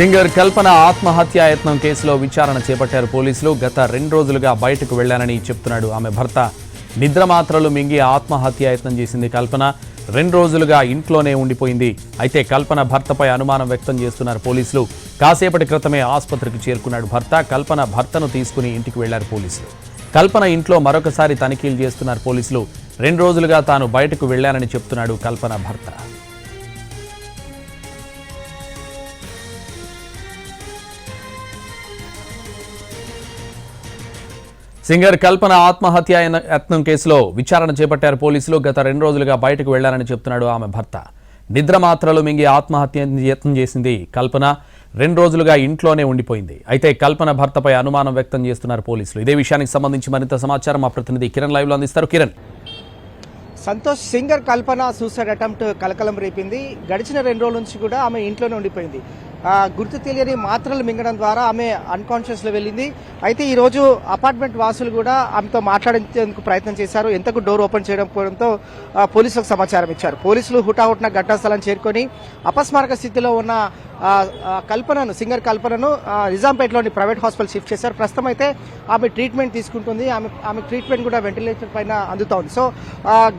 Singer కల్పన ఆత్మహత్యాయత్నం కేసులో విచారణ చేపట్టారు పోలీసులు. గత రెండు రోజులుగా బయటకు వెళ్ళానని చెప్తున్నాడు ఆమె భర్త. నిద్ర మాత్రలు మింగి ఆత్మహత్యాయత్నం చేసింది కల్పన. రెండు రోజులుగా ఇంట్లోనే ఉండిపోయింది. అయితే కల్పన భర్తపై అనుమానం వ్యక్తం చేస్తున్నారు పోలీసులు. కాసేపటి క్రితమే ఆసుపత్రికి చేరుకున్నాడు భర్త. కల్పన భర్తను తీసుకుని ఇంటికి వెళ్ళారు పోలీసులు. కల్పన ఇంట్లో మరొకసారి తనిఖీలు చేస్తున్నారు పోలీసులు. రెండు రోజులుగా తాను బయటకు వెళ్ళానని చెప్తున్నాడు కల్పన భర్త. సింగర్ కల్పన ఆత్మహత్య యత్నం కేసులో విచారణ చేపట్టారు పోలీసులు. గత రెండు రోజులుగా బయటకు వెళ్ళారని చెప్తున్నాడు ఆమె భర్త. నిద్ర మాత్రలు మింగి ఆత్మహత్య యత్నం చేసింది కల్పన. రెండు రోజులుగా ఇంట్లోనే ఉండిపోయింది. అయితే కల్పన భర్తపై అనుమానం వ్యక్తం చేస్తున్నారు పోలీసులు. ఇదే విషయానికి సంబంధించి మరింత సమాచారం మా ప్రతినిధి కిరణ్ లైవ్లో అందిస్తారు. Kiran. Santosh singer Kalpana suicide attempt కలకలం రేపింది. గడిచిన రెండు రోజుల నుంచి కూడా ఆమె ఇంట్లోనే ఉండిపోయింది. గుర్తు తెలియని మాత్రలు మింగడం ద్వారా ఆమె అన్కాన్షియస్లో వెళ్ళింది. అయితే ఈరోజు అపార్ట్మెంట్ వాసులు కూడా ఆమెతో మాట్లాడేందుకు ప్రయత్నం చేశారు. ఎంతకు డోర్ ఓపెన్ చేయడం పోవడంతో పోలీసులకు సమాచారం ఇచ్చారు. పోలీసులు హుటాహుటిన ఘటనాస్థలం చేరుకొని అపస్మారక స్థితిలో ఉన్న కల్పనను సింగర్ కల్పనను నిజాంపేటలోని ప్రైవేట్ హాస్పిటల్ షిఫ్ట్ చేశారు. ప్రస్తుతం అయితే ఆమె ట్రీట్మెంట్ తీసుకుంటుంది. ఆమె ఆమె ట్రీట్మెంట్ కూడా వెంటిలేటర్ పైన అందుతోంది సో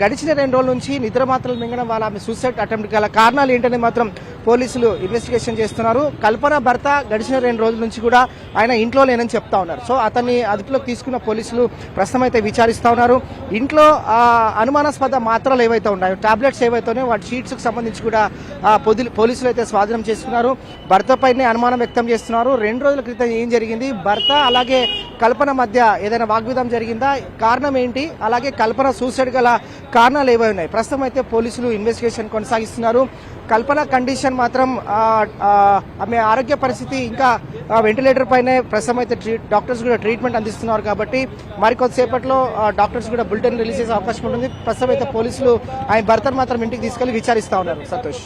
గడిచిన రెండు రోజుల నుంచి నిద్ర మాత్రలు మింగడం వల్ల ఆమె సూసైడ్ అటెంప్ట్ గల కారణాలు ఏంటనే మాత్రం పోలీసులు ఇన్వెస్టిగేషన్ చేస్తున్నారు. కల్పన భర్త గడిచిన రెండు రోజుల నుంచి కూడా ఆయన ఇంట్లో లేనని చెప్తా ఉన్నారు. సో అతన్ని అదుపులోకి తీసుకున్న పోలీసులు ప్రస్తుతం అయితే విచారిస్తా ఉన్నారు. ఇంట్లో అనుమానాస్పద మాత్రలు ఏవైతే ఉన్నాయో టాబ్లెట్స్ ఏవైతే ఉన్నాయో వాటి షీట్స్కి సంబంధించి కూడా పొది- పోలీసులు అయితే స్వాధీనం చేసుకున్నారు. భర్తపైనే అనుమానం వ్యక్తం చేస్తున్నారు. రెండు రోజుల క్రితం ఏం జరిగింది? భర్త అలాగే కల్పన మధ్య ఏదైనా వాగ్విధం జరిగిందా? కారణం ఏంటి? అలాగే కల్పన సూసైడ్ గల కారణాలు ఏవై ఉన్నాయి? ప్రస్తుతం అయితే పోలీసులు ఇన్వెస్టిగేషన్ కొనసాగిస్తున్నారు. కల్పన కండిషన్ మాత్రం ఆమె ఆరోగ్య పరిస్థితి ఇంకా వెంటిలేటర్ పైనే ప్రస్తుతం అయితే ట్రీట్ డాక్టర్స్ కూడా ట్రీట్మెంట్ అందిస్తున్నారు కాబట్టి మరికొద్దిసేపట్లో డాక్టర్స్ కూడా బులెటిన్ రిలీజ్ చేసే అవకాశం ఉంటుంది. ప్రస్తుతం అయితే పోలీసులు ఆయన భర్తను మాత్రం ఇంటికి తీసుకెళ్ళి విచారిస్తా ఉన్నారు. సంతోష్.